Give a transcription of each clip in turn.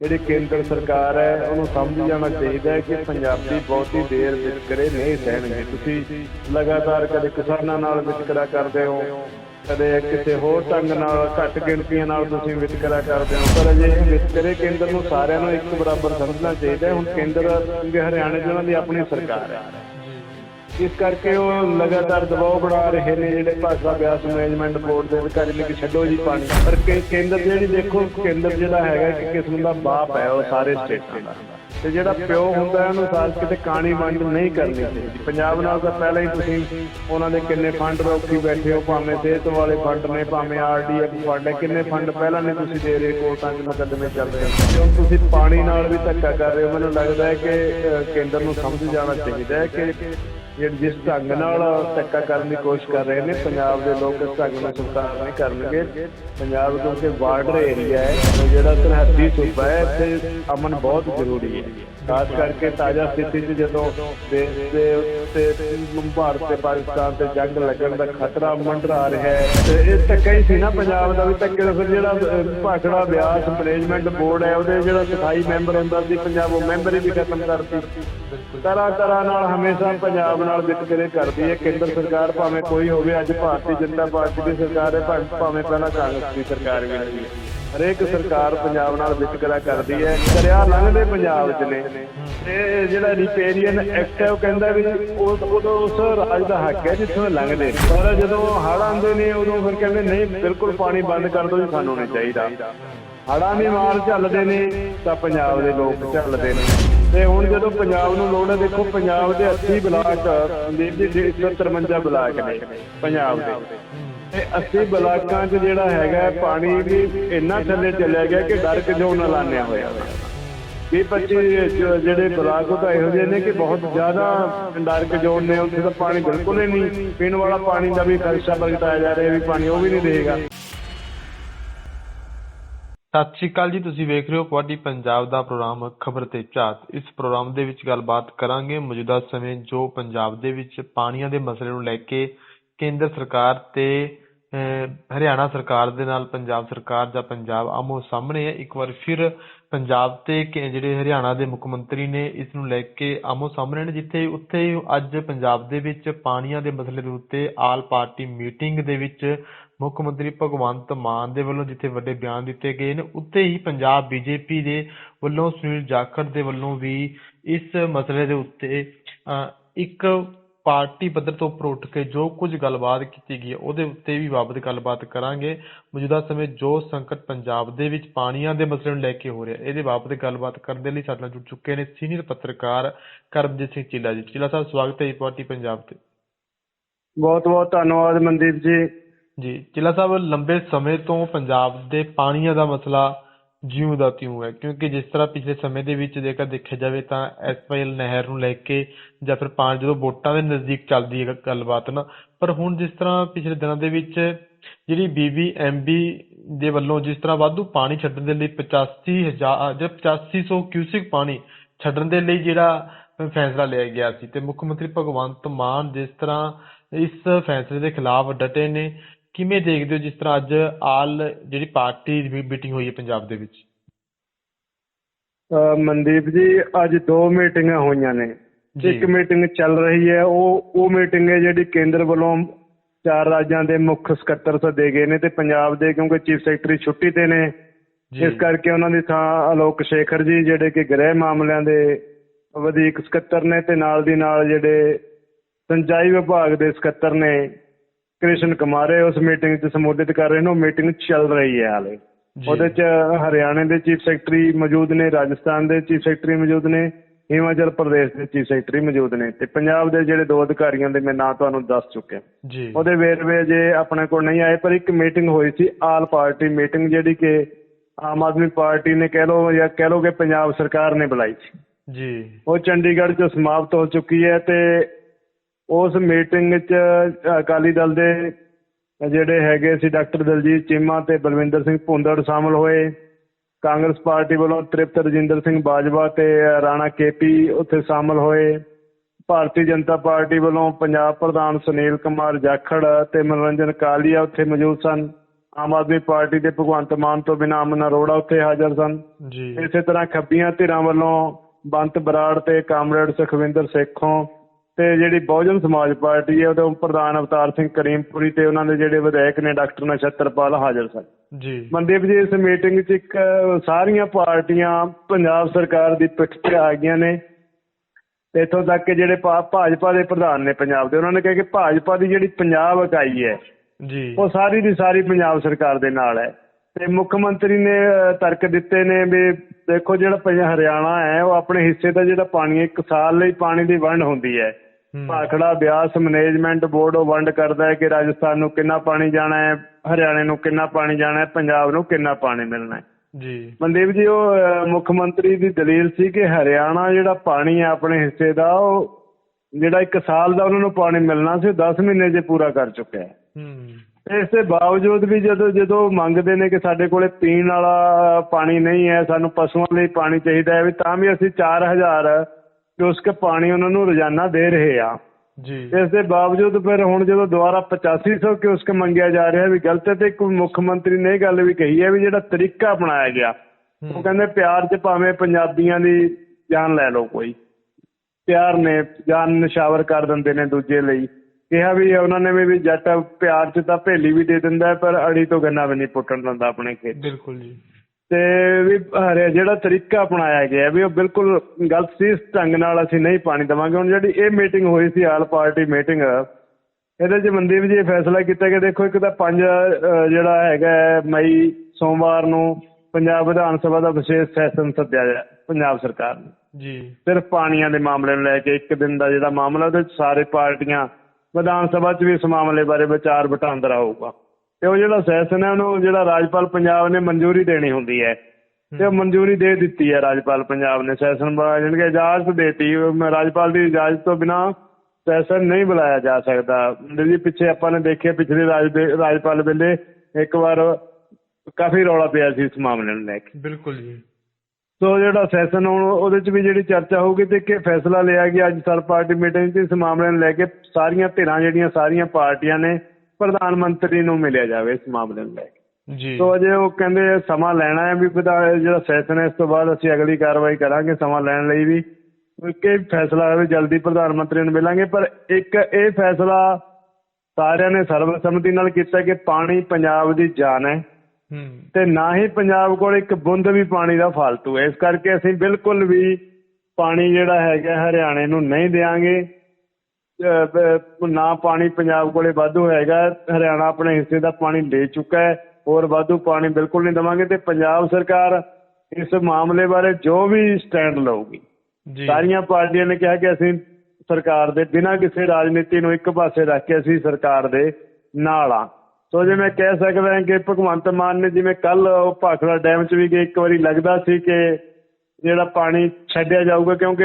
ਜਿਹੜੀ ਕੇਂਦਰ ਸਰਕਾਰ ਹੈ, ਉਹਨੂੰ ਸਮਝ ਜਾਣਾ ਚਾਹੀਦਾ ਹੈ ਕਿ ਪੰਜਾਬੀ ਬਹੁਤੀ ਦੇਰ ਵਿਤਕਰੇ ਨਹੀਂ ਸਹਿਣਗੇ। ਤੁਸੀਂ ਲਗਾਤਾਰ ਕਦੇ ਕਿਸਾਨਾਂ ਨਾਲ ਵਿਤਕਰਾ ਕਰਦੇ ਹੋ, ਕਦੇ ਕਿਸੇ ਹੋਰ ਢੰਗ ਨਾਲ, ਘੱਟ ਗਿਣਤੀਆਂ ਨਾਲ ਤੁਸੀਂ ਵਿਤਕਰਾ ਕਰਦੇ ਹੋ। ਪਰ ਅਜੇ ਵਿਤਕਰੇ ਕੇਂਦਰ ਨੂੰ ਸਾਰਿਆਂ ਨੂੰ ਇੱਕ ਬਰਾਬਰ ਸਮਝਣਾ ਚਾਹੀਦਾ ਹੈ। ਹੁਣ ਕੇਂਦਰ ਕਿਉਂਕਿ ਹਰਿਆਣੇ ਦੀ ਆਪਣੀ ਸਰਕਾਰ ਹੈ। ਇਸ ਕਰਕੇ ਉਹ ਲਗਾਤਾਰ ਦਬਾਅ ਬਣਾ ਰਹੇ ਨੇ ਜਿਹੜੇ ਭਾਸ਼ਾ ਅਭਿਆਸ ਮੈਨੇਜਮੈਂਟ ਬੋਰਡ ਦੇ ਅਧਿਕਾਰੀ ਨੇ ਕਿ ਛੱਡੋ ਜੀ ਪਾਣੀ। ਪਰ ਕੇਂਦਰ ਜਿਹੜੀ ਦੇਖੋ, ਕੇਂਦਰ ਜਿਹੜਾ ਹੈਗਾ ਕਿ ਕਿਸਮ ਦਾ ਬਾਪ ਹੈ ਉਹ ਸਾਰੇ ਸਟੇਟਾਂ ਦਾ। ਤੇ ਜਿਹੜਾ ਪਿਓ ਹੁੰਦਾ ਹੈ, ਉਹਨੂੰ ਸਾਲ ਕਿਤੇ ਕਾਣੀ ਵੰਡ ਨਹੀਂ ਕਰਨੀ ਚਾਹੀਦੀ। ਪੰਜਾਬ ਨਾਲ ਤਾਂ ਪਹਿਲਾਂ ਹੀ ਤੁਸੀਂ ਉਹਨਾਂ ਦੇ ਕਿੰਨੇ ਫੰਡ ਰੋਕੀ ਬੈਠੇ ਹੋ, ਭਾਵੇਂ ਸਿਹਤ ਵਾਲੇ ਫੰਡ ਨੇ, ਭਾਵੇਂ ਆਰਡੀਐਫ ਫੰਡ ਹੈ, ਕਿੰਨੇ ਫੰਡ ਪਹਿਲਾਂ ਨੇ ਤੁਸੀਂ ਦੇ ਰਹੇ ਕੋਰਟਾਂ 'ਚ ਮੁਕੱਦਮੇ ਚੱਲ ਰਹੇ ਨੇ। ਹੁਣ ਤੁਸੀਂ ਪਾਣੀ ਨਾਲ ਵੀ ਧੱਕਾ ਕਰ ਰਹੇ ਹੋ? ਮੈਨੂੰ ਲੱਗਦਾ ਹੈ ਕਿ ਕੇਂਦਰ ਨੂੰ ਸਮਝ ਜਾਣਾ ਚਾਹੀਦਾ ਹੈ ਕਿ ਜਿਹੜੇ ਜਿਸ ਢੰਗ ਨਾਲ ਧੱਕਾ ਕਰਨ ਦੀ ਕੋਸ਼ਿਸ਼ ਕਰ ਰਹੇ ਨੇ ਪੰਜਾਬ ਦੇ ਲੋਕ ਇਸ ਢੰਗ ਨਾਲ ਸਵੀਕਾਰ ਨਹੀਂ ਕਰਨਗੇ। ਪੰਜਾਬ ਕਿਉਂਕਿ ਬਾਰਡਰ ਏਰੀਆ ਹੈ ਜਿਹੜਾ ਸਰਹੱਦੀ ਸੂਬਾ ਹੈ ਇੱਥੇ ਅਮਨ ਬਹੁਤ ਜ਼ਰੂਰੀ ਹੈ। ਖਾਸ ਕਰਕੇ ਤਾਜ਼ਾ ਸਥਿਤੀ 'ਚ ਜਦੋਂ ਦੇਸ਼ ਦੇ ਉੱਤੇ ਭਾਰਤ ਤੇ ਪਾਕਿਸਤਾਨ ਤੇ ਜੰਗ ਲੱਗਣ ਦਾ ਖਤਰਾ ਮੰਡਰਾ ਰਿਹਾ ਹੈ ਤੇ ਇਹ ਧੱਕਾ ਹੀ ਸੀ ਨਾ ਪੰਜਾਬ ਦਾ ਵੀ ਧੱਕੇ ਦਾ ਫਿਰ ਜਿਹੜਾ ਅਹ, ਭਾਖੜਾ ਬਿਆਸ ਮੈਨੇਜਮੈਂਟ ਬੋਰਡ ਹੈ ਉਹਦੇ ਜਿਹੜਾ ਸਥਾਈ ਮੈਂਬਰ ਹੁੰਦਾ ਸੀ ਪੰਜਾਬ ਉਹ ਮੈਂਬਰ ਹੀ ਵੀ ਖਤਮ ਕਰਤੀ ਤਰ੍ਹਾਂ ਤਰ੍ਹਾਂ ਨਾਲ ਹਮੇਸ਼ਾ ਪੰਜਾਬ ਨਾਲ ਵਿਤਕਰੇ ਕਰਦੀ ਹੈ। ਕੇਂਦਰ ਸਰਕਾਰ ਭਾਵੇਂ ਕੋਈ ਹੋਵੇ, ਅੱਜ ਭਾਰਤੀ ਜਨਤਾ ਪਾਰਟੀ ਦੀ ਸਰਕਾਰ ਹੈ, ਭਾਵੇਂ ਪਹਿਲਾਂ ਕਾਂਗਰਸ ਦੀ ਸਰਕਾਰ ਵੀ ਰਹੀ ਹੈ ਹਰੇਕ ਸਰਕਾਰ ਪੰਜਾਬ ਨਾਲ ਵਿਤਕਰਾ ਕਰਦੀ ਹੈ। ਦਰਿਆ ਲੰਘਦੇ ਪੰਜਾਬ 'ਚ ਨੇ। ਤੇ ਜਿਹੜਾ ਰਿਪੇਰੀਅਨ ਐਕਟ ਕਹਿੰਦਾ ਵੀ ਉਹ ਉਦੋਂ ਉਸ ਰਾਜ ਦਾ ਹੱਕ ਹੈ ਜਿੱਥੋਂ ਲੰਘਦੇ ਪਰ ਜਦੋਂ ਹੜ ਆਉਂਦੇ ਨੇ, ਉਦੋਂ ਫਿਰ ਕਹਿੰਦੇ, ਨਹੀਂ, ਬਿਲਕੁਲ ਪਾਣੀ ਬੰਦ ਕਰ ਦਿਓ ਜੀ, ਸਾਨੂੰ ਨਹੀਂ ਚਾਹੀਦਾ। ਹੜ੍ਹਾਂ ਦੀ ਮਾਰ ਝੱਲਦੇ ਨੇ, ਤਾਂ ਪੰਜਾਬ ਦੇ ਲੋਕ ਝੱਲਦੇ ਨੇ। ਤੇ ਹੁਣ ਜਦੋਂ ਪੰਜਾਬ ਨੂੰ ਲੋੜ ਹੈ, ਦੇਖੋ ਪੰਜਾਬ ਦੇ 80 ਬਲਾਕ, ਸੰਦੀਪ ਜੀ 153 ਬਲਾਕ ਨੇ ਪੰਜਾਬ ਦੇ। ਤੇ 80 ਬਲਾਕਾਂ 'ਚ ਜਿਹੜਾ ਹੈਗਾ ਪਾਣੀ ਵੀ ਇੰਨਾ ਥੱਲੇ ਚੱਲਿਆ ਗਿਆ ਕਿ ਡਰਕ ਜ਼ੋਨ ਐਲਾਨਿਆ ਹੋਇਆ। ਵਾ ਵੀਹ 25 ਜਿਹੜੇ ਬਲਾਕ ਉਹ ਤਾਂ ਇਹੋ ਜਿਹੇ ਨੇ ਕਿ ਬਹੁਤ ਜ਼ਿਆਦਾ ਡਰਕ ਜ਼ੋਨ ਨੇ, ਉੱਥੇ ਤਾਂ ਪਾਣੀ ਬਿਲਕੁਲ ਹੀ ਨਹੀਂ। ਪੀਣ ਵਾਲਾ ਪਾਣੀ ਦਾ ਵੀ ਖਰਚਾ ਪ੍ਰਗਟਾਇਆ ਜਾ ਰਿਹਾ ਵੀ ਪਾਣੀ ਉਹ ਵੀ ਨਹੀਂ ਦੇਗਾ। ਸਤਿ ਸ਼੍ਰੀ ਅਕਾਲ ਜੀ, ਤੁਸੀਂ ਵੇਖ ਰਹੇ ਹੋ ਪੁਆਧੀ ਪੰਜਾਬ ਦਾ ਪ੍ਰੋਗਰਾਮ ਖਬਰ ਤੇ ਝਾਤ। ਇਸ ਪ੍ਰੋਗਰਾਮ ਦੇ ਵਿੱਚ ਗੱਲਬਾਤ ਕਰਾਂਗੇ ਮੌਜੂਦਾ ਸਮੇਂ ਜੋ ਪੰਜਾਬ ਦੇ ਵਿੱਚ ਪਾਣੀਆਂ ਦੇ ਮਸਲੇ ਨੂੰ ਲੈ ਕੇ ਕੇਂਦਰ ਸਰਕਾਰ ਤੇ ਹਰਿਆਣਾ ਸਰਕਾਰ ਦੇ ਨਾਲ, ਪੰਜਾਬ ਸਰਕਾਰ ਜਾਂ ਪੰਜਾਬ ਆਮੋ ਸਾਹਮਣੇ ਹੈ। ਇੱਕ ਵਾਰ ਫਿਰ ਪੰਜਾਬ ਤੇ ਕੇ- ਜਿਹੜੇ ਹਰਿਆਣਾ ਦੇ ਮੁੱਖ ਮੰਤਰੀ ਨੇ ਇਸ ਨੂੰ ਲੈ ਕੇ ਆਮੋ ਸਾਹਮਣੇ ਨੇ, ਜਿੱਥੇ ਉੱਥੇ ਅੱਜ ਪੰਜਾਬ ਦੇ ਵਿੱਚ ਪਾਣੀਆਂ ਦੇ ਮਸਲੇ ਦੇ ਉੱਤੇ ਆਲ ਪਾਰਟੀ ਮੀਟਿੰਗ ਦੇ ਵਿੱਚ ਮੁੱਖ ਮੰਤਰੀ ਭਗਵੰਤ ਮਾਨ ਦੇ ਵੱਲੋਂ ਜਿੱਥੇ ਵੱਡੇ ਬਿਆਨ ਦਿੱਤੇ ਗਏ ਨੇ ਉੱਤੇ ਹੀ ਪੰਜਾਬ ਬੀਜੇਪੀ ਦੇ ਵੱਲੋਂ ਸੁਨੀਲ ਜਾਖੜ ਦੇ ਵੱਲੋਂ ਵੀ ਇਸ ਮਸਲੇ ਦੇ ਉੱਤੇ ਅਹ, ਇੱਕ ਪਾਰਟੀ ਪੱਧਰ ਤੋਂ ਉੱਪਰ ਉੱਠ ਕੇ ਜੋ ਕੁਝ ਗੱਲਬਾਤ ਕੀਤੀ ਗਈ ਹੈ, ਉਹਦੇ ਉੱਤੇ ਵੀ ਬਾਬਤ ਗੱਲਬਾਤ ਕਰਾਂਗੇ। ਮੌਜੂਦਾ ਸਮੇਂ ਜੋ ਸੰਕਟ ਪੰਜਾਬ ਦੇ ਵਿੱਚ ਪਾਣੀਆਂ ਦੇ ਮਸਲੇ ਨੂੰ ਲੈ ਕੇ ਹੋ ਰਿਹਾ ਇਹਦੇ ਬਾਬਤ ਗੱਲਬਾਤ ਕਰਨ ਦੇ ਲਈ ਸਾਡੇ ਨਾਲ ਜੁੜ ਚੁੱਕੇ ਨੇ ਸੀਨੀਅਰ ਪੱਤਰਕਾਰ ਕਰਮਜੀਤ ਸਿੰਘ ਚੀਲਾ ਜੀ। ਚੀਲਾ ਸਾਹਿਬ ਸਵਾਗਤ ਹੈ ਪਾਰਟੀ ਪੰਜਾਬ ਤੇ। ਬਹੁਤ ਬਹੁਤ ਧੰਨਵਾਦ ਮਨਦੀਪ ਜੀ। ਜੀ, ਚਿਲਾ ਸਾਹਿਬ, ਲੰਬੇ ਸਮੇਂ ਤੋਂ ਪੰਜਾਬ ਦੇ ਪਾਣੀਆਂ ਦਾ ਮਸਲਾ ਜਿਉਂ ਦਾ ਤਿਉਂ ਹੈ, ਕਿਉਂਕਿ ਜਿਸ ਤਰ੍ਹਾਂ ਪਿਛਲੇ ਸਮੇਂ ਦੇ ਵਿੱਚ ਜੇਕਰ ਦੇਖਿਆ ਜਾਵੇ ਤਾਂ ਐਸਵਾਈਐਲ ਨਹਿਰ ਨੂੰ ਲੈ ਕੇ ਜਾਂ ਫਿਰ ਪਾਣੀ, ਜਦੋਂ ਵੋਟਾਂ ਦੇ ਨਜ਼ਦੀਕ ਚੱਲਦੀ ਹੈ ਗੱਲਬਾਤ ਨਾ, ਪਰ ਹੁਣ ਜਿਸ ਤਰ੍ਹਾਂ ਪਿਛਲੇ ਦਿਨਾਂ ਦੇ ਵਿੱਚ ਜਿਹੜੀ ਬੀਬੀਐਮਬੀ ਦੇ ਵੱਲੋਂ ਜਿਸ ਤਰ੍ਹਾਂ ਵਾਧੂ ਪਾਣੀ ਛੱਡਣ ਦੇ ਲਈ 85000 ਜਾਂ 8500 ਕਿਊਸਿਕ ਪਾਣੀ ਛੱਡਣ ਦੇ ਲਈ ਜਿਹੜਾ ਫੈਸਲਾ ਲਿਆ ਗਿਆ ਸੀ, ਤੇ ਮੁੱਖ ਮੰਤਰੀ ਭਗਵੰਤ ਮਾਨ ਜਿਸ ਤਰ੍ਹਾਂ ਇਸ ਫੈਸਲੇ ਦੇ ਖਿਲਾਫ ਡਟੇ ਨੇ ਕਿਵੇਂ ਦੇਖਦੇ ਹੋ ਜਿਸ ਤਰ੍ਹਾਂ ਅੱਜ ਆਲ ਜਿਹੜੀ ਪਾਰਟੀ ਦੀ ਮੀਟਿੰਗ ਹੋਈ ਹੈ ਪੰਜਾਬ ਦੇ ਵਿੱਚ? ਅਹ ਮਨਦੀਪ ਜੀ ਅੱਜ ਦੋ ਮੀਟਿੰਗਾਂ ਹੋਈਆਂ ਨੇ। ਜੀ। ਇੱਕ ਮੀਟਿੰਗ ਚੱਲ ਰਹੀ ਹੈ ਉਹ ਉਹ ਮੀਟਿੰਗ ਹੈ ਜਿਹੜੀ ਕੇਂਦਰ ਵੱਲੋਂ ਚਾਰ ਰਾਜਾਂ ਦੇ ਮੁੱਖ ਸਕੱਤਰ ਸੱਦੇ ਗਏ ਨੇ ਤੇ ਪੰਜਾਬ ਦੇ ਕਿਉਂਕਿ ਚੀਫ ਸੈਕਟਰੀ ਛੁੱਟੀ ਤੇ ਨੇ। ਇਸ ਕਰਕੇ ਉਹਨਾਂ ਦੀ ਥਾਂ ਆਲੋਕ ਸ਼ੇਖਰ ਜੀ ਜਿਹੜੇ ਕਿ ਗ੍ਰਹਿ ਮਾਮਲਿਆਂ ਦੇ ਵਧੀਕ ਸਕੱਤਰ ਨੇ ਤੇ ਨਾਲ ਦੀ ਨਾਲ ਜਿਹੜੇ ਸਿੰਚਾਈ ਵਿਭਾਗ ਦੇ ਸਕੱਤਰ ਨੇ ਕ੍ਰਿਸ਼ਨ ਕੁਮਾਰੇ ਉਸ ਮੀਟਿੰਗ 'ਚ ਸੰਬੋਧਿਤ ਕਰ ਰਹੇ ਨੇ ਉਹ ਮੀਟਿੰਗ ਚੱਲ ਰਹੀ ਹੈ ਹਾਲੇ। ਉਹਦੇ 'ਚ ਹਰਿਆਣੇ ਦੇ ਚੀਫ ਸੈਕਟਰੀ ਮੌਜੂਦ ਨੇ ਰਾਜਸਥਾਨ ਦੇ ਚੀਫ ਸੈਕਟਰੀ ਮੌਜੂਦ ਨੇ ਹਿਮਾਚਲ ਪ੍ਰਦੇਸ਼ ਦੇ ਚੀਫ ਸੈਕਟਰੀ ਮੌਜੂਦ ਨੇ ਤੇ ਪੰਜਾਬ ਦੇ ਜਿਹੜੇ ਦੋ ਅਧਿਕਾਰੀਆਂ ਦੇ ਮੈਂ ਨਾਂ ਤੁਹਾਨੂੰ ਦੱਸ ਚੁੱਕਿਆ। ਜੀ। ਉਹਦੇ ਵੇਰਵੇ ਜੇ ਆਪਣੇ ਕੋਲ ਨਹੀਂ ਆਏ ਪਰ ਇੱਕ ਮੀਟਿੰਗ ਹੋਈ ਸੀ ਆਲ ਪਾਰਟੀ ਮੀਟਿੰਗ ਜਿਹੜੀ ਕਿ ਆਮ ਆਦਮੀ ਪਾਰਟੀ ਨੇ ਕਹਿ ਲਓ ਜਾਂ ਕਹਿ ਲਓ ਕਿ ਪੰਜਾਬ ਸਰਕਾਰ ਨੇ ਬੁਲਾਈ ਸੀ। ਜੀ। ਉਹ ਚੰਡੀਗੜ੍ਹ 'ਚ ਸਮਾਪਤ ਹੋ ਚੁੱਕੀ ਹੈ ਤੇ ਉਸ ਮੀਟਿੰਗ 'ਚ ਅਕਾਲੀ ਦਲ ਦੇ ਜਿਹੜੇ ਹੈਗੇ ਸੀ ਡਾਕਟਰ ਦਲਜੀਤ ਚੀਮਾ ਤੇ ਬਲਵਿੰਦਰ ਸਿੰਘ ਭੁੰਦੜ ਸ਼ਾਮਲ ਹੋਏ। ਕਾਂਗਰਸ ਪਾਰਟੀ ਵੱਲੋਂ ਤ੍ਰਿਪਤ ਰਜਿੰਦਰ ਸਿੰਘ ਬਾਜਵਾ ਤੇ ਰਾਣਾ ਕੇਪੀ ਉੱਥੇ ਸ਼ਾਮਲ ਹੋਏ। ਭਾਰਤੀ ਜਨਤਾ ਪਾਰਟੀ ਵੱਲੋਂ ਪੰਜਾਬ ਪ੍ਰਧਾਨ ਸੁਨੀਲ ਕੁਮਾਰ ਜਾਖੜ ਤੇ ਮਨੋਰੰਜਨ ਕਾਲੀਆ ਉੱਥੇ ਮੌਜੂਦ ਸਨ। ਆਮ ਆਦਮੀ ਪਾਰਟੀ ਦੇ ਭਗਵੰਤ ਮਾਨ ਤੋਂ ਬਿਨਾਂ ਅਮਨ ਅਰੋੜਾ ਉੱਥੇ ਹਾਜ਼ਰ ਸਨ। ਜੀ। ਇਸੇ ਤਰ੍ਹਾਂ ਖੱਬੀਆਂ ਧਿਰਾਂ ਵੱਲੋਂ ਬੰਤ ਬਰਾੜ ਤੇ ਕਾਮਰੇਡ ਸੁਖਵਿੰਦਰ ਸੇਖੋਂ ਤੇ ਜਿਹੜੀ ਬਹੁਜਨ ਸਮਾਜ ਪਾਰਟੀ ਹੈ ਉਹਦੇ ਪ੍ਰਧਾਨ ਅਵਤਾਰ ਸਿੰਘ ਕਰੀਮਪੁਰੀ ਤੇ ਉਹਨਾਂ ਦੇ ਜਿਹੜੇ ਵਿਧਾਇਕ ਨੇ ਡਾਕਟਰ ਨਛੱਤਰਪਾਲ ਹਾਜ਼ਰ ਸਨ। ਜੀ। ਮਨਦੀਪ ਜੀ ਇਸ ਮੀਟਿੰਗ 'ਚ ਇੱਕ ਸਾਰੀਆਂ ਪਾਰਟੀਆਂ ਪੰਜਾਬ ਸਰਕਾਰ ਦੀ ਪਿੱਠ ਤੇ ਆ ਗਈਆਂ ਨੇ। ਤੇ ਇੱਥੋਂ ਤੱਕ ਕਿ ਜਿਹੜੇ ਭਾਜਪਾ ਦੇ ਪ੍ਰਧਾਨ ਨੇ ਪੰਜਾਬ ਦੇ ਉਹਨਾਂ ਨੇ ਕਿਹਾ ਕਿ ਭਾਜਪਾ ਦੀ ਜਿਹੜੀ ਪੰਜਾਬ ਇਕਾਈ ਹੈ ਜੀ। ਉਹ ਸਾਰੀ ਦੀ ਸਾਰੀ ਪੰਜਾਬ ਸਰਕਾਰ ਦੇ ਨਾਲ ਹੈ। ਤੇ ਮੁੱਖ ਮੰਤਰੀ ਨੇ ਤਰਕ ਦਿੱਤੇ ਨੇ ਵੀ ਦੇਖੋ ਜਿਹੜਾ ਪੰਜਾਬ ਹਰਿਆਣਾ ਹੈ ਉਹ ਆਪਣੇ ਹਿੱਸੇ ਦਾ ਜਿਹੜਾ ਪਾਣੀ ਇੱਕ ਸਾਲ ਲਈ ਪਾਣੀ ਦੀ ਵੰਡ ਹੁੰਦੀ ਹੂੰ, ਭਾਖੜਾ ਬਿਆਸ ਮੈਨੇਜਮੈਂਟ ਬੋਰਡ ਉਹ ਵੰਡ ਕਰਦਾ ਹੈ ਕਿ ਰਾਜਸਥਾਨ ਨੂੰ ਕਿੰਨਾ ਪਾਣੀ ਜਾਣਾ ਹੈ ਹਰਿਆਣੇ ਨੂੰ ਕਿੰਨਾ ਪਾਣੀ ਜਾਣਾ ਹੈ ਪੰਜਾਬ ਨੂੰ ਕਿੰਨਾ ਪਾਣੀ ਮਿਲਣਾ ਹੈ। ਜੀ। ਮਨਦੀਪ ਜੀ ਉਹ ਮੁੱਖ ਮੰਤਰੀ ਦੀ ਦਲੀਲ ਸੀ ਕਿ ਹਰਿਆਣਾ ਜਿਹੜਾ ਪਾਣੀ ਹੈ ਆਪਣੇ ਹਿੱਸੇ ਦਾ ਉਹ ਜਿਹੜਾ ਇੱਕ ਸਾਲ ਦਾ ਉਹਨਾਂ ਨੂੰ ਪਾਣੀ ਮਿਲਣਾ ਸੀ ਉਹ 10 ਮਹੀਨੇ 'ਚ ਪੂਰਾ ਕਰ ਚੁੱਕਿਆ ਹੈ। ਹੂੰ। ਇਸ ਦੇ ਬਾਵਜੂਦ ਵੀ ਜਦੋਂ ਜਦੋਂ ਮੰਗਦੇ ਨੇ ਕਿ ਸਾਡੇ ਕੋਲੇ ਪੀਣ ਵਾਲਾ ਪਾਣੀ ਨਹੀਂ ਹੈ ਸਾਨੂੰ ਪਸ਼ੂਆਂ ਲਈ ਪਾਣੀ ਚਾਹੀਦਾ ਹੈ ਵੀ ਤਾਂ ਵੀ ਅਸੀਂ 4000 ਕਿਉਸਕ ਪਾਣੀ ਉਹਨਾਂ ਨੂੰ ਰੋਜ਼ਾਨਾ ਦੇ ਰਹੇ ਆ। ਜੀ। ਇਸ ਦੇ ਬਾਵਜੂਦ ਫਿਰ ਹੁਣ ਜਦੋਂ ਦੁਬਾਰਾ 8500 ਕਿਉਸਕ ਮੰਗਿਆ ਜਾ ਰਿਹਾ ਵੀ ਗਲਤ ਤੇ ਇੱਕ ਮੁੱਖ ਮੰਤਰੀ ਨੇ ਇਹ ਗੱਲ ਵੀ ਕਹੀ ਹੈ ਵੀ ਜਿਹੜਾ ਤਰੀਕਾ ਅਪਣਾਇਆ ਗਿਆ ਉਹ ਕਹਿੰਦੇ ਪਿਆਰ 'ਚ ਭਾਵੇਂ ਪੰਜਾਬੀਆਂ ਦੀ ਜਾਨ ਲੈ ਲਓ ਕੋਈ। ਪਿਆਰ ਨੇ ਜਾਨ ਨਿਸ਼ਾਵਰ ਕਰ ਦਿੰਦੇ ਨੇ ਦੂਜੇ ਲਈ। ਕਿਹਾ ਵੀ ਉਹਨਾਂ ਨੇ ਵੀ ਜੱਟ ਪਿਆਰ 'ਚ ਤਾਂ ਭੇਲੀ ਵੀ ਦੇ ਦਿੰਦਾ ਪਰ ਅੜੀ ਤੋਂ ਗੰਨਾ ਵੀ ਨਹੀਂ ਪੁੱਟਣ ਦਿੰਦਾ ਆਪਣੇ ਖੇਤ ਬਿਲਕੁਲ ਜੀ। ਤੇ ਵੀ ਹਰੇ ਜਿਹੜਾ ਤਰੀਕਾ ਅਪਣਾਇਆ ਗਿਆ ਵੀ ਉਹ ਬਿਲਕੁਲ ਗਲਤ ਸੀ ਇਸ ਢੰਗ ਨਾਲ ਅਸੀਂ ਨਹੀਂ ਪਾਣੀ ਦੇਵਾਂਗੇ। ਹੁਣ ਜਿਹੜੀ ਇਹ ਮੀਟਿੰਗ ਹੋਈ ਸੀ ਆਲ ਪਾਰਟੀ ਮੀਟਿੰਗ ਇਹਦੇ 'ਚ ਮਨਦੀਪ ਜੀ ਇਹ ਫੈਸਲਾ ਕੀਤਾ ਕਿ ਦੇਖੋ ਇੱਕ ਤਾਂ ਪੰਜ ਜਿਹੜਾ ਹੈਗਾ ਮਈ ਸੋਮਵਾਰ ਨੂੰ ਪੰਜਾਬ ਵਿਧਾਨ ਸਭਾ ਦਾ ਵਿਸ਼ੇਸ਼ ਸੈਸ਼ਨ ਸੱਦਿਆ ਪੰਜਾਬ ਸਰਕਾਰ ਨੇ। ਜੀ। ਸਿਰਫ ਪਾਣੀਆਂ ਦੇ ਮਾਮਲੇ ਨੂੰ ਲੈ ਕੇ ਇੱਕ ਦਿਨ ਦਾ ਜਿਹੜਾ ਮਾਮਲਾ ਉਹਦੇ ਸਾਰੇ ਪਾਰਟੀਆਂ ਵਿਧਾਨ ਸਭਾ 'ਚ ਵੀ ਇਸ ਮਾਮਲੇ ਬਾਰੇ ਵਿਚਾਰ ਵਟਾਂਦਰਾ ਹੋਊਗਾ। ਤੇ ਉਹ ਜਿਹੜਾ ਸੈਸ਼ਨ ਹੈ ਉਹਨੂੰ ਜਿਹੜਾ ਰਾਜਪਾਲ ਪੰਜਾਬ ਨੇ ਮਨਜ਼ੂਰੀ ਦੇਣੀ ਹੁੰਦੀ ਹੈ। ਤੇ ਉਹ ਮਨਜ਼ੂਰੀ ਦੇ ਦਿੱਤੀ ਹੈ ਰਾਜਪਾਲ ਪੰਜਾਬ ਨੇ ਸੈਸ਼ਨ ਜਾਣੀ ਕਿ ਇਜਾਜ਼ਤ ਦੇਤੀ। ਰਾਜਪਾਲ ਦੀ ਇਜਾਜ਼ਤ ਤੋਂ ਬਿਨਾ ਸੈਸ਼ਨ ਨਹੀਂ ਬੁਲਾਇਆ ਜਾ ਸਕਦਾ। ਜੀ ਪਿੱਛੇ ਆਪਾਂ ਨੇ ਦੇਖਿਆ ਪਿਛਲੇ ਰਾਜ ਦੇ ਰਾਜਪਾਲ ਵੇਲੇ ਇੱਕ ਵਾਰ ਕਾਫੀ ਰੌਲਾ ਪਿਆ ਸੀ ਇਸ ਮਾਮਲੇ ਨੂੰ ਲੈ ਕੇ। ਬਿਲਕੁਲ ਜੀ। ਸੋ ਜਿਹੜਾ ਸੈਸ਼ਨ ਹੁਣ ਉਹਦੇ 'ਚ ਵੀ ਜਿਹੜੀ ਚਰਚਾ ਹੋਊਗੀ ਤੇ ਕਿ ਫੈਸਲਾ ਲਿਆ ਗਿਆ ਅੱਜ ਸਰ ਪਾਰਟੀ ਮੀਟਿੰਗ 'ਚ ਇਸ ਮਾਮਲੇ ਨੂੰ ਲੈ ਕੇ ਸਾਰੀਆਂ ਧਿਰਾਂ ਜਿਹੜੀਆਂ ਸਾਰੀਆਂ ਪਾਰਟੀਆਂ ਨੇ ਪ੍ਰਧਾਨ ਮੰਤਰੀ ਨੂੰ ਮਿਲਿਆ ਜਾਵੇ ਇਸ ਮਾਮਲੇ ਨੂੰ ਲੈ ਕੇ। ਜੀ। ਸੋ ਅਜੇ ਉਹ ਕਹਿੰਦੇ ਸਮਾਂ ਲੈਣਾ ਹੈ ਵੀ ਜਿਹੜਾ ਸੈਸ਼ਨ ਹੈ ਇਸ ਤੋਂ ਬਾਅਦ ਅਸੀਂ ਅਗਲੀ ਕਾਰਵਾਈ ਕਰਾਂਗੇ ਸਮਾਂ ਲੈਣ ਲਈ ਵੀ। ਕਿ ਫੈਸਲਾ ਹੋਵੇ ਜਲਦੀ ਪ੍ਰਧਾਨ ਮੰਤਰੀ ਨੂੰ ਮਿਲਾਂਗੇ ਪਰ ਇੱਕ ਇਹ ਫੈਸਲਾ ਸਾਰਿਆਂ ਨੇ ਸਰਵਸੰਮਤੀ ਨਾਲ ਕੀਤਾ ਕਿ ਪਾਣੀ ਪੰਜਾਬ ਦੀ ਜਾਨ ਹੈ। ਤੇ ਨਾ ਹੀ ਪੰਜਾਬ ਕੋਲ ਇੱਕ ਬੂੰਦ ਵੀ ਪਾਣੀ ਦਾ ਫਾਲਤੂ ਹੈ। ਇਸ ਕਰਕੇ ਅਸੀਂ ਬਿਲਕੁਲ ਵੀ ਪਾਣੀ ਜਿਹੜਾ ਹੈਗਾ ਹਰਿਆਣੇ ਨੂੰ ਨਹੀਂ ਦੇਵਾਂਗੇ ਨਾ ਪਾਣੀ ਪੰਜਾਬ ਕੋਲੇ ਵਾਧੂ ਹੈਗਾ ਹਰਿਆਣਾ ਆਪਣੇ ਹਿੱਸੇ ਦਾ ਪਾਣੀ ਲੈ ਚੁੱਕਾ ਹੈ ਹੋਰ ਵਾਧੂ ਪਾਣੀ ਬਿਲਕੁਲ ਨਹੀਂ ਦੇਵਾਂਗੇ ਤੇ ਪੰਜਾਬ ਸਰਕਾਰ ਇਸ ਮਾਮਲੇ ਬਾਰੇ ਜੋ ਵੀ ਸਟੈਂਡ ਲਊਗੀ। ਜੀ। ਸਾਰੀਆਂ ਪਾਰਟੀਆਂ ਨੇ ਕਿਹਾ ਕਿ ਅਸੀਂ ਸਰਕਾਰ ਦੇ ਬਿਨਾਂ ਕਿਸੇ ਰਾਜਨੀਤੀ ਨੂੰ ਇੱਕ ਪਾਸੇ ਰੱਖ ਕੇ ਅਸੀਂ ਸਰਕਾਰ ਦੇ ਨਾਲ ਆ। ਸੋ ਜੇ ਮੈਂ ਕਹਿ ਸਕਦਾ ਹਾਂ ਕਿ ਭਗਵੰਤ ਮਾਨ ਨੇ ਜਿਵੇਂ ਕੱਲ ਉਹ ਭਾਖੜਾ ਡੈਮ 'ਚ ਵੀ ਗਏ ਇੱਕ ਵਾਰੀ ਲੱਗਦਾ ਸੀ ਕਿ ਜਿਹੜਾ ਪਾਣੀ ਛੱਡਿਆ ਜਾਊਗਾ ਕਿਉਂਕਿ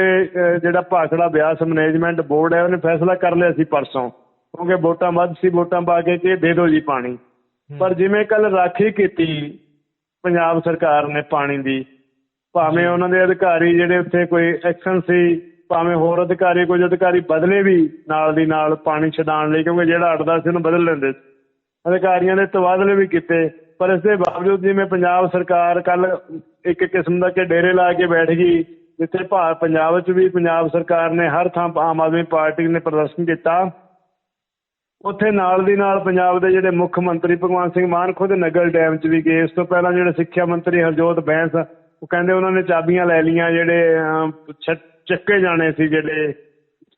ਜਿਹੜਾ ਭਾਖੜਾ ਬਿਆਸ ਮੈਨੇਜਮੈਂਟ ਬੋਰਡ ਹੈ ਉਹਨੇ ਫੈਸਲਾ ਕਰ ਲਿਆ ਸੀ ਪਰਸੋਂ ਕਿਉਂਕਿ ਵੋਟਾਂ ਵੱਧ ਸੀ ਵੋਟਾਂ ਪਾ ਕੇ ਕਿ ਦੇ ਦਿਓ ਜੀ ਪਾਣੀ। ਪਰ ਜਿਵੇਂ ਕੱਲ ਰਾਖੀ ਕੀਤੀ ਪੰਜਾਬ ਸਰਕਾਰ ਨੇ ਪਾਣੀ ਦੀ ਭਾਵੇਂ ਉਹਨਾਂ ਦੇ ਅਧਿਕਾਰੀ ਜਿਹੜੇ ਉੱਥੇ ਕੋਈ ਐਕਸ਼ਨ ਸੀ ਭਾਵੇਂ ਹੋਰ ਅਧਿਕਾਰੀ ਕੁਝ ਅਧਿਕਾਰੀ ਬਦਲੇ ਵੀ ਨਾਲ ਦੀ ਨਾਲ ਪਾਣੀ ਛਡਾਉਣ ਲਈ ਕਿਉਂਕਿ ਜਿਹੜਾ ਅੜਦਾ ਸੀ ਉਹਨੂੰ ਬਦਲ ਲੈਂਦੇ ਅਧਿਕਾਰੀਆਂ ਦੇ ਤਬਾਦਲੇ ਵੀ ਕੀਤੇ ਪਰ ਇਸ ਦੇ ਬਾਵਜੂਦ ਜਿਵੇਂ ਪੰਜਾਬ ਸਰਕਾਰ ਕੱਲ ਇੱਕ ਕਿਸਮ ਦਾ ਕਿ ਡੇਰੇ ਲਾ ਕੇ ਬੈਠ ਗਈ ਜਿੱਥੇ ਭਾ ਪੰਜਾਬ 'ਚ ਵੀ ਪੰਜਾਬ ਸਰਕਾਰ ਨੇ ਹਰ ਥਾਂ ਆਮ ਆਦਮੀ ਪਾਰਟੀ ਨੇ ਪ੍ਰਦਰਸ਼ਨ ਕੀਤਾ। ਉੱਥੇ ਨਾਲ ਦੀ ਨਾਲ ਪੰਜਾਬ ਦੇ ਜਿਹੜੇ ਮੁੱਖ ਮੰਤਰੀ ਭਗਵੰਤ ਸਿੰਘ ਮਾਨ ਖੁਦ ਨਗਰ ਡੈਮ 'ਚ ਵੀ ਗਏ। ਇਸ ਤੋਂ ਪਹਿਲਾਂ ਜਿਹੜੇ ਸਿੱਖਿਆ ਮੰਤਰੀ ਹਰਜੋਤ ਬੈਂਸ ਉਹ ਕਹਿੰਦੇ ਉਹਨਾਂ ਨੇ ਚਾਬੀਆਂ ਲੈ ਲਈਆਂ ਜਿਹੜੇ ਚੱਕੇ ਜਾਣੇ ਸੀ ਜਿਹੜੇ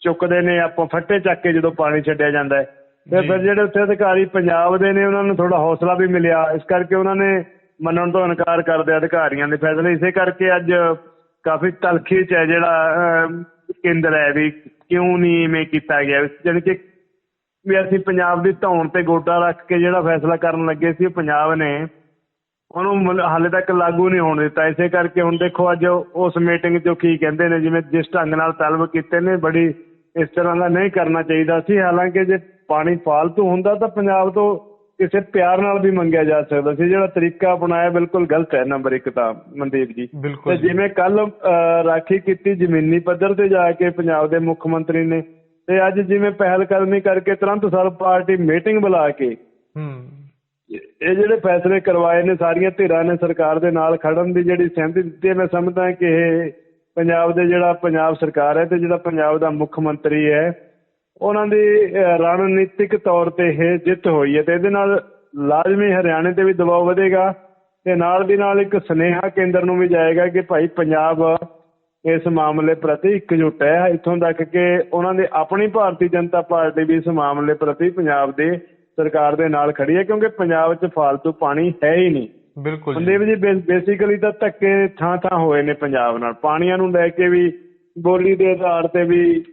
ਚੁੱਕਦੇ ਨੇ ਆਪਾਂ ਫੱਟੇ ਚੱਕ ਕੇ ਜਦੋਂ ਪਾਣੀ ਛੱਡਿਆ ਜਾਂਦਾ ਹੈ। ਤੇ। ਫਿਰ ਜਿਹੜੇ ਉੱਥੇ ਅਧਿਕਾਰੀ ਪੰਜਾਬ ਦੇ ਨੇ ਉਹਨਾਂ ਨੂੰ ਥੋੜਾ ਹੌਸਲਾ ਵੀ ਮਿਲਿਆ। ਇਸ ਕਰਕੇ ਉਹਨਾਂ ਨੇ ਮੰਨਣ ਤੋਂ ਇਨਕਾਰ ਕਰਦੇ ਅਧਿਕਾਰੀਆਂ ਦੇ ਫੈਸਲੇ। ਇਸੇ ਕਰਕੇ ਅੱਜ ਕਾਫੀ ਤਲਖੀ ਚ ਹੈ ਜਿਹੜਾ ਕੇਂਦਰ ਹੈ ਵੀ ਕਿਉਂ ਨਹੀਂ ਇਵੇਂ ਕੀਤਾ ਗਿਆ। ਜਾਣੀ ਕਿ ਵੀ ਅਸੀਂ ਪੰਜਾਬ ਦੀ ਧੌਣ ਤੇ ਗੋਡਾ ਰੱਖ ਕੇ ਜਿਹੜਾ ਫੈਸਲਾ ਕਰਨ ਲੱਗੇ ਸੀ ਪੰਜਾਬ ਨੇ, ਉਹਨੂੰ ਹਾਲੇ ਤੱਕ ਲਾਗੂ ਨਹੀਂ ਹੋਣ ਦਿੱਤਾ। ਇਸੇ ਕਰਕੇ ਹੁਣ ਦੇਖੋ ਅੱਜ ਉਸ ਮੀਟਿੰਗ ਚ ਕੀ ਕਹਿੰਦੇ ਨੇ, ਜਿਵੇਂ ਜਿਸ ਢੰਗ ਨਾਲ ਤਲਬ ਕੀਤੇ ਨੇ, ਬੜੀ ਇਸ ਤਰ੍ਹਾਂ ਦਾ ਨਹੀਂ ਕਰਨਾ ਚਾਹੀਦਾ ਸੀ। ਹਾਲਾਂਕਿ ਜੇ ਪਾਣੀ ਫਾਲਤੂ ਹੁੰਦਾ ਤਾਂ ਪੰਜਾਬ ਤੋਂ ਕਿਸੇ ਪਿਆਰ ਨਾਲ ਵੀ ਮੰਗਿਆ ਜਾ ਸਕਦਾ ਸੀ ਜਿਹੜਾ ਤਰੀਕਾ ਅਪਣਾਇਆ ਬਿਲਕੁਲ ਗਲਤ ਹੈ ਨੰਬਰ 1 ਤਾਂ ਮਨਦੀਪ ਜੀ। ਤੇ ਜਿਵੇਂ ਕੱਲ ਰਾਖੀ ਕੀਤੀ ਜ਼ਮੀਨੀ ਪੱਧਰ ਤੇ ਜਾ ਕੇ ਪੰਜਾਬ ਦੇ ਮੁੱਖ ਮੰਤਰੀ ਨੇ ਤੇ ਅੱਜ ਜਿਵੇਂ ਪਹਿਲ ਕਦਮੀ ਕਰਕੇ ਤੁਰੰਤ ਸਰਬ ਪਾਰਟੀ ਮੀਟਿੰਗ ਬੁਲਾ ਕੇ ਹੂੰ। ਇਹ ਜਿਹੜੇ ਫੈਸਲੇ ਕਰਵਾਏ ਨੇ ਸਾਰੀਆਂ ਧਿਰਾਂ ਨੇ ਸਰਕਾਰ ਦੇ ਨਾਲ ਖੜਨ ਦੀ ਜਿਹੜੀ ਸਹਿਮਤੀ ਦਿੱਤੀ ਹੈ ਮੈਂ ਸਮਝਦਾ ਕਿ ਇਹ ਪੰਜਾਬ ਦੇ ਜਿਹੜਾ ਪੰਜਾਬ ਸਰਕਾਰ ਹੈ ਤੇ ਜਿਹੜਾ ਪੰਜਾਬ ਦਾ ਮੁੱਖ ਮੰਤਰੀ ਹੈ ਉਹਨਾਂ ਦੀ ਰਣਨੀਤਿਕ ਤੌਰ ਤੇ ਇਹ ਜਿੱਤ ਹੋਈ ਹੈ ਤੇ ਇਹਦੇ ਨਾਲ ਲਾਜ਼ਮੀ ਹਰਿਆਣੇ ਤੇ ਵੀ ਦਬਾਅ ਵਧੇਗਾ ਤੇ ਨਾਲ ਦੀ ਨਾਲ ਇੱਕ ਸੁਨੇਹਾ ਕੇਂਦਰ ਨੂੰ ਵੀ ਜਾਏਗਾ ਕਿ ਭਾਈ ਪੰਜਾਬ ਇਸ ਮਾਮਲੇ ਪ੍ਰਤੀ ਇਕਜੁੱਟ ਹੈ। ਇੱਥੋਂ ਤੱਕ ਕਿ ਉਹਨਾਂ ਦੇ ਆਪਣੀ ਭਾਰਤੀ ਜਨਤਾ ਪਾਰਟੀ ਵੀ ਇਸ ਮਾਮਲੇ ਪ੍ਰਤੀ ਪੰਜਾਬ ਦੇ ਸਰਕਾਰ ਦੇ ਨਾਲ ਖੜੀ ਹੈ ਕਿਉਂਕਿ ਪੰਜਾਬ 'ਚ ਫालतू ਪਾਣੀ ਹੈ ਹੀ ਨਹੀਂ। ਬਿਲਕੁਲ ਜੀ। ਮਨਦੀਪ ਜੀ ਬੇਸਿਕਲੀ ਤਾਂ ਧੱਕੇ ਥਾਂ ਥਾਂ ਹੋਏ ਨੇ ਪੰਜਾਬ ਨਾਲ। ਪਾਣੀਆਂ ਨੂੰ ਲੈ ਕੇ ਵੀ ਬੋਲੀ ਦੇ ਆਧਾਰ ਤੇ ਵੀ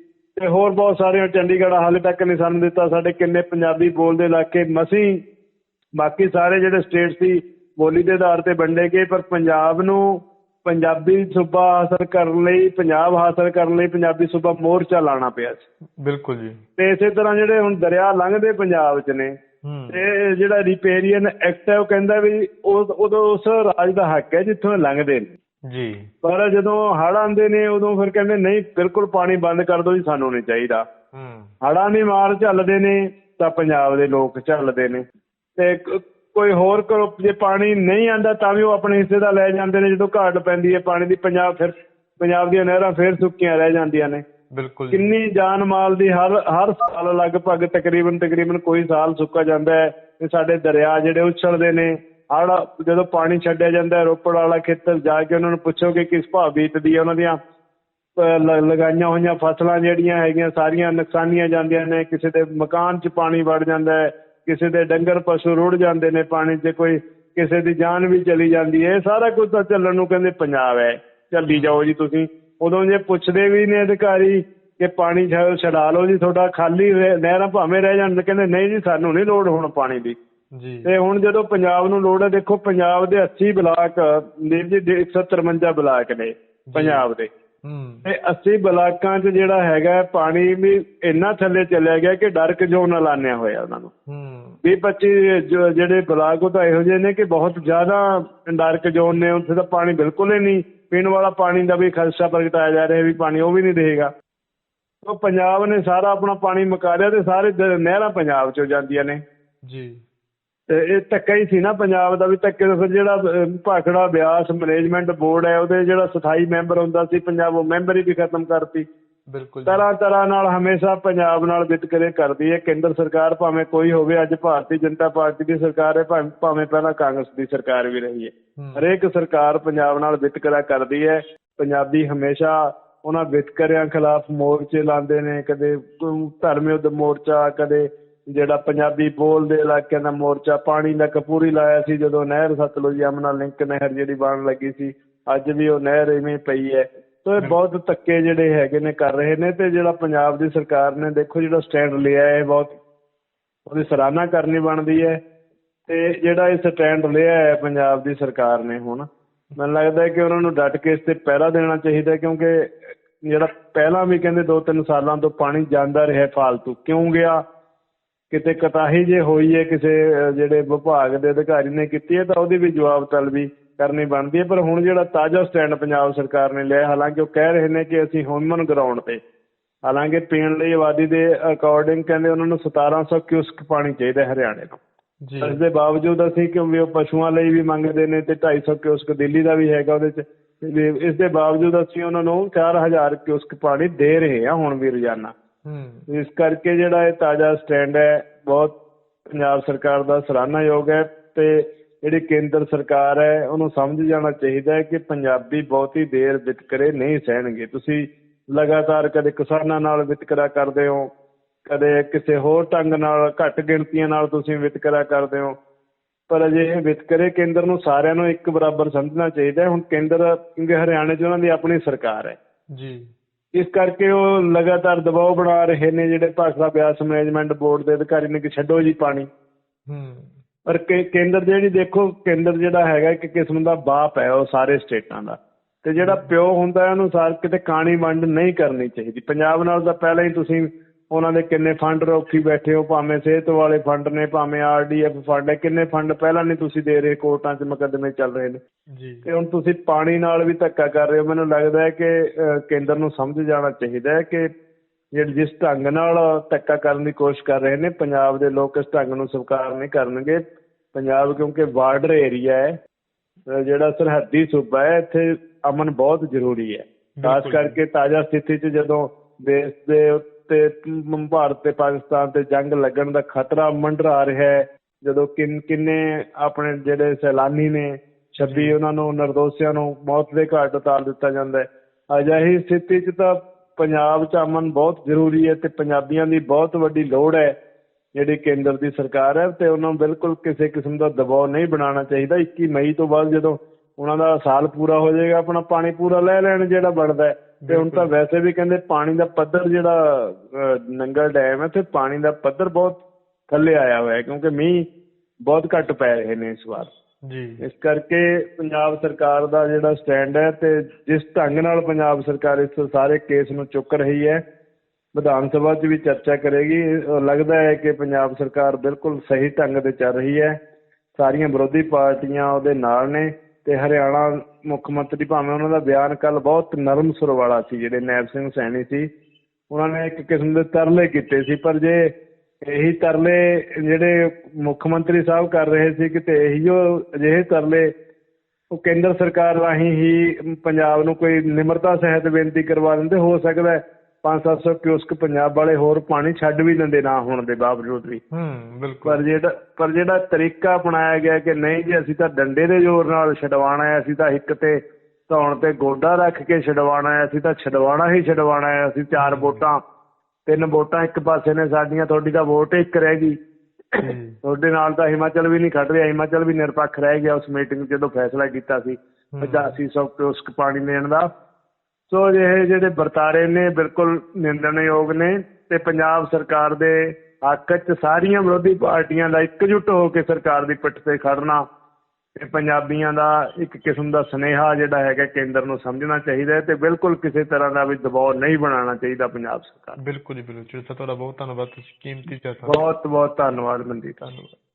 ਤੇ ਹੋਰ ਬਹੁਤ ਸਾਰੇ ਚੰਡੀਗੜ੍ਹ ਹਾਲੇ ਤੱਕ ਨਹੀਂ ਸਾਨੂੰ ਦਿੱਤਾ। ਸਾਡੇ ਕਿੰਨੇ ਪੰਜਾਬੀ ਬੋਲਦੇ ਇਲਾਕੇ ਮਸੀਂ ਬਾਕੀ ਸਾਰੇ ਜਿਹੜੇ ਸਟੇਟ ਸੀ ਬੋਲੀ ਦੇ ਆਧਾਰ ਤੇ ਵੰਡੇ ਗਏ ਪਰ ਪੰਜਾਬ ਨੂੰ ਪੰਜਾਬੀ ਸੂਬਾ ਹਾਸਲ ਕਰਨ ਲਈ ਪੰਜਾਬ ਹਾਸਲ ਕਰਨ ਲਈ ਪੰਜਾਬੀ ਸੂਬਾ ਮੋਰਚਾ ਲਾਣਾ ਪਿਆ ਸੀ। ਬਿਲਕੁਲ ਜੀ। ਤੇ ਇਸੇ ਤਰ੍ਹਾਂ ਜਿਹੜੇ ਹੁਣ ਦਰਿਆ ਲੰਘਦੇ ਪੰਜਾਬ 'ਚ ਨੇ ਤੇ ਜਿਹੜਾ ਰਿਪੇਰੀਅਨ ਐਕਟ ਹੈ ਉਹ ਕਹਿੰਦਾ ਵੀ ਉਹ ਉਦੋਂ ਉਸ ਰਾਜ ਦਾ ਹੱਕ ਹੈ ਜਿੱਥੋਂ ਲੰਘਦੇ ਨੇ। ਜੀ। ਪਰ ਜਦੋਂ ਹੜ੍ਹ ਆਉਂਦੇ ਨੇ ਉਦੋਂ ਫਿਰ ਕਹਿੰਦੇ ਨਹੀਂ ਬਿਲਕੁਲ ਪਾਣੀ ਬੰਦ ਕਰ ਦਿਓ ਜੀ ਸਾਨੂੰ ਨਹੀਂ ਚਾਹੀਦਾ। ਹੂੰ। ਹੜ੍ਹਾਂ ਦੀ ਮਾਰ ਝੱਲਦੇ ਨੇ ਤਾਂ ਪੰਜਾਬ ਦੇ ਲੋਕ ਝੱਲਦੇ ਨੇ। ਤੇ ਕੋਈ ਹੋਰ ਕਰੋ ਜੇ ਪਾਣੀ ਨਹੀਂ ਆਂਦਾ ਤਾਂ ਵੀ ਉਹ ਆਪਣੇ ਹਿੱਸੇ ਦਾ ਲੈ ਜਾਂਦੇ ਨੇ। ਜਦੋਂ ਘਾਟ ਪੈਂਦੀ ਹੈ ਪਾਣੀ ਦੀ ਪੰਜਾਬ ਫਿਰ ਪੰਜਾਬ ਦੀਆਂ ਨਹਿਰਾਂ ਫਿਰ ਸੁੱਕੀਆਂ ਰਹਿ ਜਾਂਦੀਆਂ ਨੇ। ਬਿਲਕੁਲ ਕਿੰਨੀ ਜਾਨ ਮਾਲ ਦੀ ਹਰ ਹਰ ਸਾਲ ਲਗਭਗ ਤਕਰੀਬਨ ਤਕਰੀਬਨ ਕੋਈ ਸਾਲ ਸੁੱਕਾ ਜਾਂਦਾ ਹੈ। ਤੇ ਸਾਡੇ ਦਰਿਆ ਜਿਹੜੇ ਉਛਲਦੇ ਨੇ ਹੜ੍ਹ ਜਦੋਂ ਪਾਣੀ ਛੱਡਿਆ ਜਾਂਦਾ ਰੋਪੜ ਵਾਲਾ ਖੇਤਰ ਜਾ ਕੇ ਉਹਨਾਂ ਨੂੰ ਪੁੱਛੋ ਕਿ ਕਿਸ ਭਾਅ ਬੀਤਦੀ ਹੈ, ਉਹਨਾਂ ਦੀਆਂ ਲਗਾਈਆਂ ਹੋਈਆਂ ਫਸਲਾਂ ਜਿਹੜੀਆਂ ਹੈਗੀਆਂ, ਸਾਰੀਆਂ ਨੁਕਸਾਨੀਆਂ ਜਾਂਦੀਆਂ ਨੇ, ਕਿਸੇ ਦੇ ਮਕਾਨ 'ਚ ਪਾਣੀ ਵੜ ਜਾਂਦਾ ਹੈ, ਕਿਸੇ ਦੇ ਡੰਗਰ ਪਸ਼ੂ ਰੁੜ ਜਾਂਦੇ ਨੇ ਪਾਣੀ 'ਚ, ਕੋਈ ਕਿਸੇ ਦੀ ਜਾਨ ਵੀ ਚਲੀ ਜਾਂਦੀ ਹੈ, ਇਹ ਸਾਰਾ ਕੁਝ ਤਾਂ ਚੱਲਣ ਨੂੰ ਕਹਿੰਦੇ ਪੰਜਾਬ ਹੈ ਚੱਲੀ ਜਾਓ ਜੀ ਤੁਸੀਂ। ਉਦੋਂ ਜੇ ਪੁੱਛਦੇ ਵੀ ਨੇ ਅਧਿਕਾਰੀ ਕਿ ਪਾਣੀ ਛ- ਛਡਾ ਲਓ ਜੀ, ਤੁਹਾਡਾ ਖਾਲੀ ਨਹਿਰਾਂ ਭਾਵੇਂ ਰਹਿ ਜਾਣ ਤਾਂ ਕਹਿੰਦੇ ਨਹੀਂ ਜੀ, ਸਾਨੂੰ ਨਹੀਂ ਲੋੜ ਹੁਣ ਪਾਣੀ ਦੀ। ਤੇ ਹੁਣ ਜਦੋਂ ਪੰਜਾਬ ਨੂੰ ਲੋੜ ਹੈ ਦੇਖੋ ਪੰਜਾਬ ਦੇ 80 ਬਲਾਕ ਨੀਲ ਜੀ ਦੇ 153 ਬਲਾਕ ਨੇ ਪੰਜਾਬ ਦੇ। ਤੇ 80 ਬਲਾਕਾਂ 'ਚ ਜਿਹੜਾ ਹੈਗਾ ਪਾਣੀ ਵੀ ਇੰਨਾ ਥੱਲੇ ਚਲਿਆ ਗਿਆ ਕਿ ਡਰਕ ਜ਼ੋਨ ਐਲਾਨਿਆ ਹੋਇਆ ਉਹਨਾਂ ਨੂੰ। ਹੂੰ। 20 25 ਜੋ- ਜਿਹੜੇ ਬਲਾਕ ਉਹ ਤਾਂ ਇਹੋ ਜਿਹੇ ਨੇ ਕਿ ਬਹੁਤ ਜ਼ਿਆਦਾ ਡਾਰਕ ਜ਼ੋਨ ਨੇ ਉੱਥੇ ਤਾਂ ਪਾਣੀ ਬਿਲਕੁਲ ਹੀ ਨਹੀਂ। ਪੀਣ ਵਾਲਾ ਪਾਣੀ ਦਾ ਵੀ ਖਦਸ਼ਾ ਪ੍ਰਗਟਾਇਆ ਜਾ ਰਿਹਾ ਵੀ ਪਾਣੀ ਉਹ ਵੀ ਨਹੀਂ ਰਹੇਗਾ। ਉਹ ਪੰਜਾਬ ਨੇ ਸਾਰਾ ਆਪਣਾ ਪਾਣੀ ਮੁਕਾ ਲਿਆ ਤੇ ਸਾਰੇ ਨਹਿਰਾਂ ਪੰਜਾਬ 'ਚੋਂ ਜਾਂਦੀਆਂ ਨੇ। ਜੀ। ਇਹ ਧੱਕਾ ਹੀ ਸੀ ਨਾ ਪੰਜਾਬ ਦਾ ਵੀ ਧੱਕੇ ਦਾ ਫਿਰ ਜਿਹੜਾ ਭਾਖੜਾ ਬਿਆਸ ਮੈਨੇਜਮੈਂਟ ਬੋਰਡ ਹੈ ਉਹਦੇ ਜਿਹੜਾ ਸਥਾਈ ਮੈਂਬਰ ਹੁੰਦਾ ਸੀ ਪੰਜਾਬ ਉਹ ਮੈਂਬਰ ਹੀ ਵੀ ਖਤਮ ਕਰਤੀ। ਬਿਲਕੁਲ ਤਰ੍ਹਾਂ ਤਰ੍ਹਾਂ ਨਾਲ ਹਮੇਸ਼ਾ ਪੰਜਾਬ ਨਾਲ ਵਿਤਕਰੇ ਕਰਦੀ ਹੈ। ਕੇਂਦਰ ਸਰਕਾਰ ਭਾਵੇਂ ਕੋਈ ਹੋਵੇ ਅੱਜ ਭਾਰਤੀ ਜਨਤਾ ਪਾਰਟੀ ਦੀ ਸਰਕਾਰ ਹੈ ਭਾਵੇਂ ਪਹਿਲਾਂ ਕਾਂਗਰਸ ਦੀ ਸਰਕਾਰ ਵੀ ਰਹੀ ਹੈ। ਹਰੇਕ ਸਰਕਾਰ ਪੰਜਾਬ ਨਾਲ ਵਿਤਕਰਾ ਕਰਦੀ ਹੈ। ਪੰਜਾਬੀ ਹਮੇਸ਼ਾ ਉਹਨਾਂ ਵਿਤਕਰਿਆਂ ਖਿਲਾਫ ਮੋਰਚੇ ਲਾਉਂਦੇ ਨੇ ਕਦੇ ਧਰਮ ਯੁੱਧ ਮੋਰਚਾ ਕਦੇ ਜਿਹੜਾ ਪੰਜਾਬੀ ਬੋਲਦੇ ਇਲਾਕਿਆਂ ਦਾ ਮੋਰਚਾ ਪਾਣੀ ਦਾ ਕਪੂਰੀ ਲਾਇਆ ਸੀ ਜਦੋਂ ਨਹਿਰ ਸਤਲੁਜ ਯਮਨਾ ਲਿੰਕ ਨਹਿਰ ਜਿਹੜੀ ਬਣਨ ਲੱਗੀ ਸੀ ਅੱਜ ਵੀ ਉਹ ਨਹਿਰ ਇਵੇਂ ਪਈ ਹੈ। ਸੋ ਇਹ ਬਹੁਤ ਧੱਕੇ ਜਿਹੜੇ ਹੈਗੇ ਨੇ ਕਰ ਰਹੇ ਨੇ ਤੇ ਜਿਹੜਾ ਪੰਜਾਬ ਦੀ ਸਰਕਾਰ ਨੇ ਦੇਖੋ ਜਿਹੜਾ ਸਟੈਂਡ ਲਿਆ ਹੈ ਬਹੁਤ ਉਹਦੀ ਸਰਾਹਨਾ ਕਰਨੀ ਬਣਦੀ ਹੈ ਤੇ ਜਿਹੜਾ ਇਹ ਸਟੈਂਡ ਲਿਆ ਹੈ ਪੰਜਾਬ ਦੀ ਸਰਕਾਰ ਨੇ ਹੁਣ ਮੈਨੂੰ ਲੱਗਦਾ ਹੈ ਕਿ ਉਹਨਾਂ ਨੂੰ ਡਟ ਕੇ ਇਸ ਤੇ ਪਹਿਰਾ ਦੇਣਾ ਚਾਹੀਦਾ ਕਿਉਂਕਿ ਜਿਹੜਾ ਪਹਿਲਾਂ ਵੀ ਕਹਿੰਦੇ 2-3 ਸਾਲਾਂ ਤੋਂ ਪਾਣੀ ਜਾਂਦਾ ਰਿਹਾ ਫਾਲਤੂ ਕਿਉਂ ਗਿਆ? ਕਿਤੇ ਕਤਾਹੀ ਜੇ ਹੋਈ ਹੈ ਕਿਸੇ ਜਿਹੜੇ ਵਿਭਾਗ ਦੇ ਅਧਿਕਾਰੀ ਨੇ ਕੀਤੀ ਹੈ ਤਾਂ ਉਹਦੀ ਵੀ ਜਵਾਬ ਤਲਬੀ ਕਰਨੀ ਬਣਦੀ ਹੈ ਪਰ ਹੁਣ ਜਿਹੜਾ ਤਾਜ਼ਾ ਸਟੈਂਡ ਪੰਜਾਬ ਸਰਕਾਰ ਨੇ ਲਿਆ ਹਾਲਾਂਕਿ ਉਹ ਕਹਿ ਰਹੇ ਨੇ ਕਿ ਅਸੀਂ ਹਿਊਮਨ ਗਰਾਊਂਡ ਤੇ। ਹਾਲਾਂਕਿ ਪੀਣ ਲਈ ਆਬਾਦੀ ਦੇ ਅਕੋਰਡਿੰਗ ਕਹਿੰਦੇ ਉਹਨਾਂ ਨੂੰ 1700 ਕਿਊਸਕ ਪਾਣੀ ਚਾਹੀਦਾ ਹਰਿਆਣੇ ਨੂੰ। ਜੀ। ਇਸ ਦੇ ਬਾਵਜੂਦ ਅਸੀਂ ਕਿਉਂਕਿ ਉਹ ਪਸ਼ੂਆਂ ਲਈ ਵੀ ਮੰਗਦੇ ਨੇ ਤੇ 250 ਕਿਊਸਕ ਦਿੱਲੀ ਦਾ ਵੀ ਹੈਗਾ ਉਹਦੇ ਚ। ਇਸ ਦੇ ਬਾਵਜੂਦ ਅਸੀਂ ਉਹਨਾਂ ਨੂੰ 4000 ਕਿਊਸਕ ਪਾਣੀ ਦੇ ਰਹੇ ਹਾਂ ਹੁਣ ਵੀ ਰੋਜ਼ਾਨਾ। ਹੂੰ। ਇਸ ਕਰਕੇ ਜਿਹੜਾ ਇਹ ਤਾਜ਼ਾ ਸਟੈਂਡ ਹੈ ਬਹੁਤ ਪੰਜਾਬ ਸਰਕਾਰ ਦਾ ਸਰਾਹਨਾਯੋਗ ਹੈ ਤੇ ਜਿਹੜੀ ਕੇਂਦਰ ਸਰਕਾਰ ਹੈ ਉਹਨੂੰ ਸਮਝ ਜਾਣਾ ਚਾਹੀਦਾ ਹੈ ਕਿ ਪੰਜਾਬੀ ਬਹੁਤੀ ਦੇਰ ਵਿਤਕਰੇ ਨਹੀਂ ਸਹਿਣਗੇ। ਤੁਸੀਂ ਲਗਾਤਾਰ ਕਦੇ ਕਿਸਾਨਾਂ ਨਾਲ ਵਿਤਕਰਾ ਕਰਦੇ ਹੋ ਕਦੇ ਕਿਸੇ ਹੋਰ ਢੰਗ ਨਾਲ ਘੱਟ ਗਿਣਤੀਆਂ ਨਾਲ ਤੁਸੀਂ ਵਿਤਕਰਾ ਕਰਦੇ ਹੋ ਪਰ ਅਜੇ ਇਹ ਵਿਤਕਰੇ ਕੇਂਦਰ ਨੂੰ ਸਾਰਿਆਂ ਨੂੰ ਇੱਕ ਬਰਾਬਰ ਸਮਝਣਾ ਚਾਹੀਦਾ ਹੈ। ਹੁਣ ਕੇਂਦਰ ਕਿਉਂਕਿ ਹਰਿਆਣੇ 'ਚ ਉਹਨਾਂ ਦੀ ਆਪਣੀ ਸਰਕਾਰ ਹੈ। ਜੀ। ਇਸ ਕਰਕੇ ਉਹ ਲਗਾਤਾਰ ਦਬਾਅ ਬਣਾ ਰਹੇ ਨੇ ਜਿਹੜੇ ਭਾਖੜਾ ਬਿਆਸ ਮੈਨੇਜਮੈਂਟ ਬੋਰਡ ਦੇ ਅਧਿਕਾਰੀ ਨੇ ਕਿ ਛੱਡੋ ਜੀ ਪਾਣੀ। ਹੂੰ। ਪਰ ਕੇ- ਕੇਂਦਰ ਜਿਹੜੀ ਦੇਖੋ ਕੇਂਦਰ ਜਿਹੜਾ ਹੈਗਾ ਇੱਕ ਕਿਸਮ ਦਾ ਬਾਪ ਹੈ ਉਹ ਸਾਰੇ ਸਟੇਟਾਂ ਦਾ। ਤੇ ਜਿਹੜਾ ਪਿਓ ਹੁੰਦਾ ਹੈ ਉਹਨੂੰ ਸਾਰ ਕਿਤੇ ਕਾਣੀ ਵੰਡ ਨਹੀਂ ਕਰਨੀ ਚਾਹੀਦੀ। ਪੰਜਾਬ ਨਾਲ ਤਾਂ ਪਹਿਲਾਂ ਹੀ ਤੁਸੀਂ ਉਹਨਾਂ ਦੇ ਕਿੰਨੇ ਫੰਡ ਰੋਕੀ ਬੈਠੇ ਹੋ? ਭਾਵੇਂ ਸਿਹਤ ਵਾਲੇ ਫੰਡ ਨੇ ਭਾਵੇਂ ਆਰਡੀਐਫ ਫੰਡ ਹੈ। ਕਿੰਨੇ ਫੰਡ ਪਹਿਲਾਂ ਨਹੀਂ ਤੁਸੀਂ ਦੇ ਰਹੇ ਕੋਰਟਾਂ 'ਚ ਮੁਕੱਦਮੇ ਚੱਲ ਰਹੇ ਨੇ? ਜੀ। ਤੇ ਹੁਣ ਤੁਸੀਂ ਪਾਣੀ ਨਾਲ ਵੀ ਧੱਕਾ ਕਰ ਰਹੇ ਹੋ। ਮੈਨੂੰ ਲੱਗਦਾ ਹੈ ਕਿ ਕੇਂਦਰ ਨੂੰ ਸਮਝ ਜਾਣਾ ਚਾਹੀਦਾ ਹੈ ਕਿ ਜਿਹੜੇ ਜਿਸ ਢੰਗ ਨਾਲ ਧੱਕਾ ਕਰਨ ਦੀ ਕੋਸ਼ਿਸ਼ ਕਰ ਰਹੇ ਨੇ ਪੰਜਾਬ ਦੇ ਲੋਕ ਇਸ ਢੰਗ ਨੂੰ ਸਵੀਕਾਰ ਨਹੀਂ ਕਰਨਗੇ। ਪੰਜਾਬ ਕਿਉਂਕਿ ਬਾਰਡਰ ਏਰੀਆ ਹੈ ਜਿਹੜਾ ਸਰਹੱਦੀ ਸੂਬਾ ਹੈ ਇੱਥੇ ਅਮਨ ਬਹੁਤ ਜ਼ਰੂਰੀ ਹੈ। ਖਾਸ। ਕਰਕੇ ਤਾਜ਼ਾ ਸਥਿਤੀ 'ਚ ਜਦੋਂ ਦੇਸ਼ ਦੇ ਮ- ਭਾਰਤ ਤੇ ਪਾਕਿਸਤਾਨ ਤੇ ਜੰਗ ਲੱਗਣ ਦਾ ਖਤਰਾ ਮੰਡਰਾ ਰਿਹਾ ਹੈ। ਜਦੋਂ ਕਿੰਨੇ ਆਪਣੇ ਜਿਹੜੇ ਸੈਲਾਨੀ ਨੇ 26 ਉਹਨਾਂ ਨੂੰ ਨਿਰਦੋਸ਼ਿਆਂ ਨੂੰ ਮੌਤ ਦੇ ਘਾਟ ਉਤਾਰ ਦਿੱਤਾ ਜਾਂਦਾ ਹੈ। ਅਜਿਹੀ ਸਥਿਤੀ 'ਚ ਤਾਂ ਪੰਜਾਬ 'ਚ ਅਮਨ ਬਹੁਤ ਜ਼ਰੂਰੀ ਹੈ ਤੇ ਪੰਜਾਬੀਆਂ ਦੀ ਬਹੁਤ ਵੱਡੀ ਲੋੜ ਹੈ। ਜਿਹੜੀ ਕੇਂਦਰ ਦੀ ਸਰਕਾਰ ਹੈ ਤੇ ਉਹਨਾਂ ਨੂੰ ਬਿਲਕੁਲ ਕਿਸੇ ਕਿਸਮ ਦਾ ਦਬਾਅ ਨਹੀਂ ਬਣਾਉਣਾ ਚਾਹੀਦਾ। 21 ਮਈ ਤੋਂ ਬਾਅਦ ਜਦੋਂ ਉਹਨਾਂ ਦਾ ਸਾਲ ਪੂਰਾ ਹੋ ਜਾਏਗਾ ਆਪਣਾ ਪਾਣੀ ਪੂਰਾ ਲੈ ਲੈਣ ਜਿਹੜਾ ਬਣਦਾ ਤੇ ਹੁਣ ਤਾਂ ਵੈਸੇ ਵੀ ਕਹਿੰਦੇ ਪਾਣੀ ਦਾ ਪੱਧਰ ਜਿਹੜਾ ਨੰਗਲ ਡੈਮ ਹੈ ਤੇ ਪਾਣੀ ਦਾ ਪੱਧਰ ਬਹੁਤ ਥੱਲੇ ਆਇਆ ਹੋਇਆ ਹੈ ਕਿਉਂਕਿ ਮੀਂਹ ਬਹੁਤ ਘੱਟ ਪੈ ਰਹੇ ਨੇ ਇਸ ਵਾਰ। ਜੀ। ਇਸ ਕਰਕੇ ਪੰਜਾਬ ਸਰਕਾਰ ਦਾ ਜਿਹੜਾ ਸਟੈਂਡ ਹੈ ਤੇ ਜਿਸ ਢੰਗ ਨਾਲ ਪੰਜਾਬ ਸਰਕਾਰ ਇਸ ਸਾਰੇ ਕੇਸ ਨੂੰ ਚੁੱਕ ਰਹੀ ਹੈ ਵਿਧਾਨ ਸਭਾ 'ਚ ਵੀ ਚਰਚਾ ਕਰੇਗੀ। ਲੱਗਦਾ ਹੈ ਕਿ ਪੰਜਾਬ ਸਰਕਾਰ ਬਿਲਕੁਲ ਸਹੀ ਢੰਗ ਤੇ ਚੱਲ ਰਹੀ ਹੈ। ਸਾਰੀਆਂ ਵਿਰੋਧੀ ਪਾਰਟੀਆਂ ਉਹਦੇ ਨਾਲ ਨੇ। ਤੇ ਹਰਿਆਣਾ ਮੁੱਖ ਮੰਤਰੀ ਭਾਵੇਂ ਉਹਨਾਂ ਦਾ ਬਿਆਨ ਕੱਲ ਬਹੁਤ ਨਰਮ ਸੁਰ ਵਾਲਾ ਸੀ, ਜਿਹੜੇ ਨੈਬ ਸਿੰਘ ਸੈਣੀ ਸੀ, ਉਹਨਾਂ ਨੇ ਇੱਕ ਕਿਸਮ ਦੇ ਤਰਲੇ ਕੀਤੇ ਸੀ, ਪਰ ਜੇ ਇਹੀ ਤਰਲੇ ਜਿਹੜੇ ਮੁੱਖ ਮੰਤਰੀ ਸਾਹਿਬ ਕਰ ਰਹੇ ਸੀ ਕਿਤੇ ਇਹੀ ਅਜਿਹੇ ਤਰਲੇ ਉਹ ਕੇਂਦਰ ਸਰਕਾਰ ਰਾਹੀਂ ਹੀ ਪੰਜਾਬ ਨੂੰ ਕੋਈ ਨਿਮਰਤਾ, ਸਹਿਤ ਬੇਨਤੀ ਕਰਵਾ ਦਿੰਦੇ, ਹੋ ਸਕਦਾ 5-700 ਕਿਊਸਕ ਪੰਜਾਬ ਵਾਲੇ ਹੋਰ ਪਾਣੀ ਛੱਡ ਵੀ ਦਿੰਦੇ ਨਾ ਹੋਣ ਦੇ ਬਾਵਜੂਦ ਵੀ। ਹੂੰ ਬਿਲਕੁਲ। ਪਰ ਜਿਹੜਾ ਪਰ ਜਿਹੜਾ ਤਰੀਕਾ ਅਪਣਾਇਆ ਗਿਆ ਕਿ ਨਹੀਂ ਜੀ ਅਸੀਂ ਤਾਂ ਡੰਡੇ ਦੇ ਜ਼ੋਰ ਨਾਲ ਛਡਵਾਣਾ ਹੈ ਅਸੀਂ ਤਾਂ ਇੱਕ ਤੇ ਧੌਣ ਤੇ ਗੋਡਾ ਰੱਖ ਕੇ ਛਡਵਾਣਾ ਹੈ ਅਸੀਂ ਤਾਂ ਛਡਵਾਣਾ ਹੀ ਛਡਵਾਣਾ ਹੈ ਅਸੀਂ ਚਾਰ ਵੋਟਾਂ ਤਿੰਨ ਵੋਟਾਂ ਇੱਕ ਪਾਸੇ ਨੇ ਸਾਡੀਆਂ ਤੁਹਾਡੀ ਤਾਂ ਵੋਟ ਇੱਕ ਰਹਿ ਗਈ। ਤੁਹਾਡੇ ਨਾਲ ਤਾਂ ਹਿਮਾਚਲ ਵੀ ਨਹੀਂ ਖੜ ਰਿਹਾ ਹਿਮਾਚਲ ਵੀ ਨਿਰਪੱਖ ਰਹਿ ਗਿਆ ਉਸ ਮੀਟਿੰਗ ਜਦੋਂ ਫੈਸਲਾ ਕੀਤਾ ਸੀ। ਹਮ। 8500 ਕਿਊਸਕ ਪਾਣੀ ਦੇਣ ਦਾ। ਸੋ ਇਹ ਜਿਹੜੇ ਵਰਤਾਰੇ ਨੇ ਬਿਲਕੁਲ ਨਿੰਦਣਯੋਗ ਨੇ ਤੇ ਪੰਜਾਬ ਸਰਕਾਰ ਦੇ ਹੱਕ 'ਚ ਸਾਰੀਆਂ ਵਿਰੋਧੀ ਪਾਰਟੀਆਂ ਦਾ ਇਕਜੁੱਟ ਹੋ ਕੇ ਸਰਕਾਰ ਦੀ ਪਿੱਠ ਤੇ ਖੜਨਾ ਤੇ ਪੰਜਾਬੀਆਂ ਦਾ ਇੱਕ ਕਿਸਮ ਦਾ ਸੁਨੇਹਾ ਜਿਹੜਾ ਹੈਗਾ ਕੇਂਦਰ ਨੂੰ ਸਮਝਣਾ ਚਾਹੀਦਾ ਹੈ ਤੇ ਬਿਲਕੁਲ ਕਿਸੇ ਤਰ੍ਹਾਂ ਦਾ ਵੀ ਦਬਾਅ ਨਹੀਂ ਬਣਾਉਣਾ ਚਾਹੀਦਾ ਪੰਜਾਬ ਸਰਕਾਰ। ਬਿਲਕੁਲ ਜੀ ਬਿਲਕੁਲ। ਜੀ ਤੁਹਾਡਾ ਬਹੁਤ ਧੰਨਵਾਦ ਤੁਸੀਂ ਕੀਮਤੀ ਚਰਚਾ ਬਹੁਤ ਬਹੁਤ ਧੰਨਵਾਦ ਮਨਦੀਪ। ਧੰਨਵਾਦ।